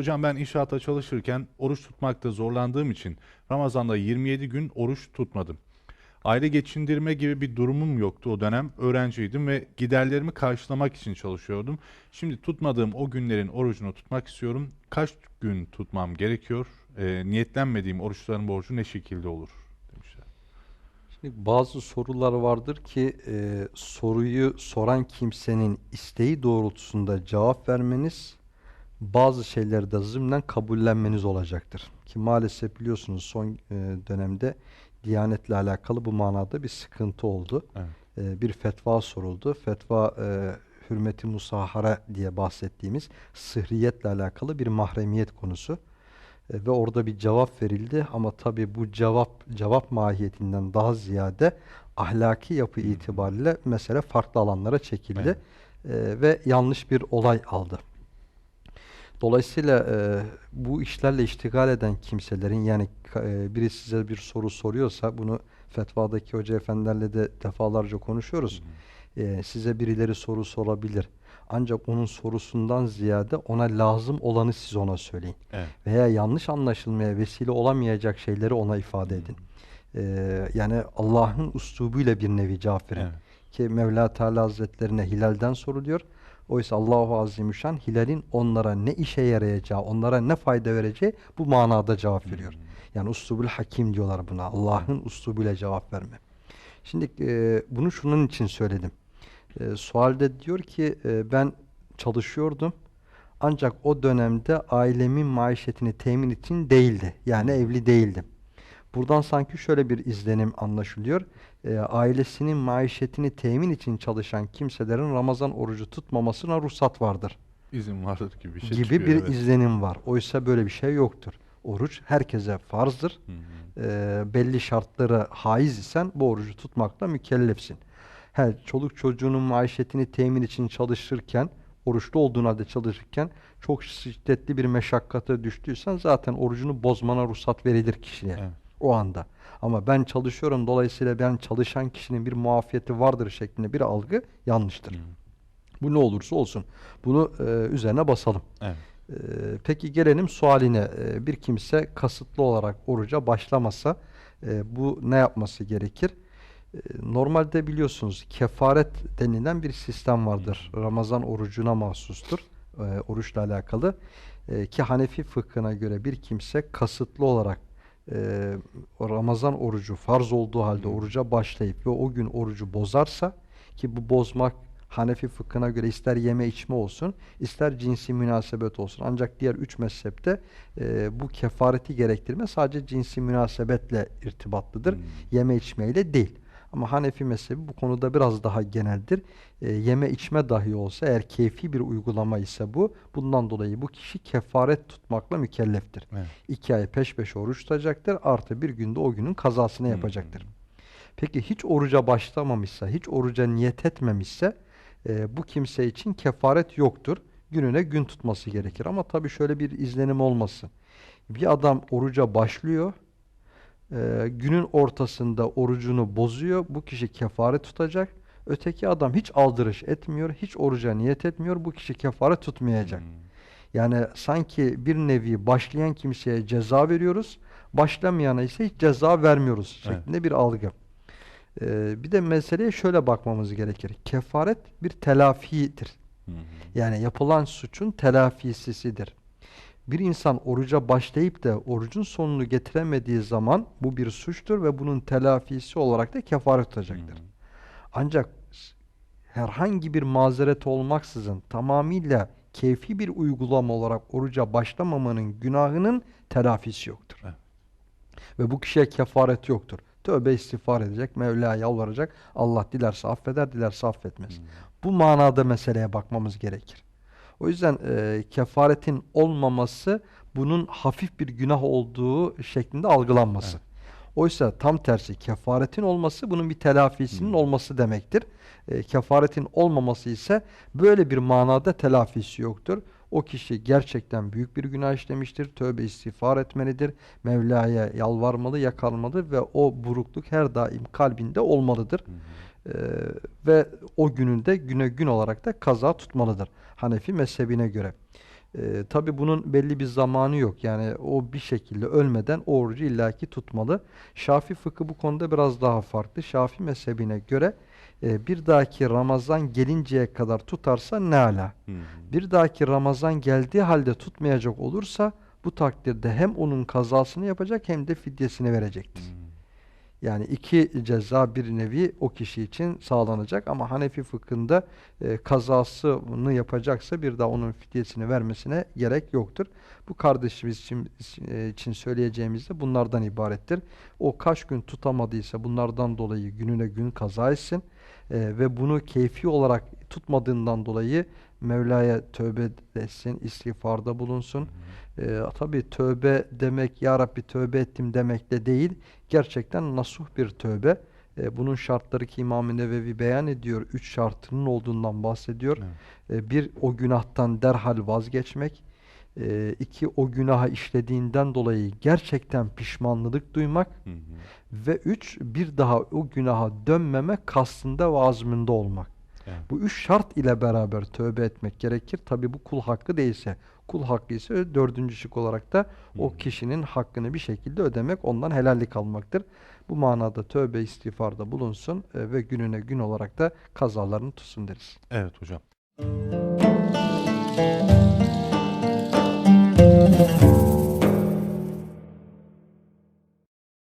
Hocam ben inşaatta çalışırken oruç tutmakta zorlandığım için Ramazan'da 27 gün oruç tutmadım. Aile geçindirme gibi bir durumum yoktu o dönem. Öğrenciydim ve giderlerimi karşılamak için çalışıyordum. Şimdi tutmadığım o günlerin orucunu tutmak istiyorum. Kaç gün tutmam gerekiyor? Ee, niyetlenmediğim oruçların borcu ne şekilde olur? Demişler. Şimdi bazı sorular vardır ki e, soruyu soran kimsenin isteği doğrultusunda cevap vermeniz bazı şeyleri de zımnen kabullenmeniz olacaktır. Ki maalesef biliyorsunuz son e, dönemde Diyanetle alakalı bu manada bir sıkıntı oldu. Evet. E, bir fetva soruldu. Fetva e, hürmeti musahara diye bahsettiğimiz sıhriyetle alakalı bir mahremiyet konusu. E, ve orada bir cevap verildi ama tabi bu cevap cevap mahiyetinden daha ziyade ahlaki yapı itibariyle mesele farklı alanlara çekildi E, ve yanlış bir olay aldı. Dolayısıyla e, bu işlerle iştigal eden kimselerin yani e, biri size bir soru soruyorsa bunu fetvadaki hoca efendilerle de defalarca konuşuyoruz. E, size birileri soru sorabilir. Ancak onun sorusundan ziyade ona lazım olanı siz ona söyleyin Evet. veya yanlış anlaşılmaya vesile olamayacak şeyleri ona ifade edin. Ee, yani Allah'ın üslubuyla bir nevi cevap verin. Evet. Ki Mevla Teala Hazretlerine hilalden soruluyor. Oysa Allahu Azimüşşan hilalin onlara ne işe yarayacağı, onlara ne fayda vereceği bu manada cevap veriyor. Yani uslubul hakim diyorlar buna. Allah'ın uslubuyla cevap verme. Şimdi e, bunu şunun için söyledim. E, sualde diyor ki e, ben çalışıyordum. Ancak o dönemde ailemin maişetini temin için değildi. Yani evli değildim. Buradan sanki şöyle bir izlenim anlaşılıyor. E, ailesinin maişetini temin için çalışan kimselerin Ramazan orucu tutmamasına ruhsat vardır İzin vardır gibi bir şey gibi çıkıyor, bir evet. izlenim var. Oysa böyle bir şey yoktur. Oruç herkese farzdır. Hı hı. Ee, belli şartlara haiz isen bu orucu tutmakla mükellefsin. He, çoluk çocuğunun maişetini temin için çalışırken, oruçlu olduğun halde çalışırken çok şiddetli bir meşakkate düştüysen zaten orucunu bozmana ruhsat verilir kişiye Evet. O anda. Ama ben çalışıyorum dolayısıyla ben çalışan kişinin bir muafiyeti vardır şeklinde bir algı yanlıştır. Hı. Bu ne olursa olsun. Bunu e, üzerine basalım. Evet. Ee, peki gelelim sualine. Ee, bir kimse kasıtlı olarak oruca başlamasa e, bu ne yapması gerekir? Ee, normalde biliyorsunuz kefaret denilen bir sistem vardır. Ramazan orucuna mahsustur. e, oruçla alakalı. E, ki Hanefi fıkhına göre bir kimse kasıtlı olarak e, Ramazan orucu farz olduğu halde oruca başlayıp ve o gün orucu bozarsa ki bu bozmak Hanefi fıkhına göre ister yeme içme olsun, ister cinsi münasebet olsun. Ancak diğer üç mezhepte e, bu kefareti gerektirme sadece cinsi münasebetle irtibatlıdır. Hmm. Yeme içmeyle değil. Ama Hanefi mezhebi bu konuda biraz daha geneldir. E, yeme içme dahi olsa eğer keyfi bir uygulama ise bu, bundan dolayı bu kişi kefaret tutmakla mükelleftir. Evet. İki ay peş peşe oruç tutacaktır. Artı bir günde o günün kazasını Hmm. yapacaktır. Peki hiç oruca başlamamışsa, hiç oruca niyet etmemişse e, bu kimse için kefaret yoktur. Gününe gün tutması gerekir. Ama tabii şöyle bir izlenim olmasın. Bir adam oruca başlıyor, e, günün ortasında orucunu bozuyor. Bu kişi kefaret tutacak. Öteki adam hiç aldırış etmiyor, hiç oruca niyet etmiyor. Bu kişi kefaret tutmayacak. Hı. Yani sanki bir nevi başlayan kimseye ceza veriyoruz, başlamayana ise hiç ceza vermiyoruz Evet. şeklinde bir algı. Ee, bir de meseleye şöyle bakmamız gerekir. Kefaret bir telafidir. Hı hı. Yani yapılan suçun telafisidir. Bir insan oruca başlayıp da orucun sonunu getiremediği zaman bu bir suçtur ve bunun telafisi olarak da kefaret tutacaktır. Hı. Ancak s- herhangi bir mazeret olmaksızın tamamıyla keyfi bir uygulama olarak oruca başlamamanın günahının telafisi yoktur. Evet. Ve bu kişiye kefaret yoktur. Tövbe istiğfar edecek, Mevla'ya yalvaracak. Allah dilerse affeder, dilerse affetmez. Hı. Bu manada meseleye bakmamız gerekir. O yüzden e, kefaretin olmaması bunun hafif bir günah olduğu şeklinde algılanması. Evet. Oysa tam tersi kefaretin olması bunun bir telafisinin Hmm. olması demektir. E, kefaretin olmaması ise böyle bir manada telafisi yoktur. O kişi gerçekten büyük bir günah işlemiştir. Tövbe istiğfar etmelidir. Mevla'ya yalvarmalı, yakarmalı ve o burukluk her daim kalbinde olmalıdır. Hı Ee, ve o gününde güne gün olarak da kaza tutmalıdır. Hanefi mezhebine göre. E, tabii bunun belli bir zamanı yok. Yani o bir şekilde ölmeden orucu illaki tutmalı. Şafi fıkı bu konuda biraz daha farklı. Şafi mezhebine göre e, bir dahaki Ramazan gelinceye kadar tutarsa ne ala. Hı hı. Bir dahaki Ramazan geldiği halde tutmayacak olursa bu takdirde hem onun kazasını yapacak hem de fidyesini verecektir. Yani iki ceza bir nevi o kişi için sağlanacak ama Hanefi fıkhında e, kazasını yapacaksa bir daha onun fidyesini vermesine gerek yoktur. Bu kardeşimiz için, e, için söyleyeceğimiz de bunlardan ibarettir. O kaç gün tutamadıysa bunlardan dolayı gününe gün kaza etsin E, ve bunu keyfi olarak tutmadığından dolayı Mevla'ya tövbe etsin, istiğfarda bulunsun. E, tabii tövbe demek, Ya Rabbi tövbe ettim demek de değil. Gerçekten nasuh bir tövbe. E, bunun şartları ki İmam-ı Nevevi beyan ediyor. Üç şartının olduğundan bahsediyor. Evet. E, bir, o günahtan derhal vazgeçmek. E, iki, o günahı işlediğinden dolayı gerçekten pişmanlılık duymak. Hı hı. Ve üç, bir daha o günaha dönmeme kastında ve azminde olmak. Evet. Bu üç şart ile beraber tövbe etmek gerekir. Tabi bu kul hakkı değilse. Kul hakkı ise dördüncü şık olarak da o Hı. kişinin hakkını bir şekilde ödemek, ondan helallik almaktır. Bu manada tövbe istiğfarda bulunsun e, ve gününe gün olarak da kazalarını tutsun deriz. Evet hocam.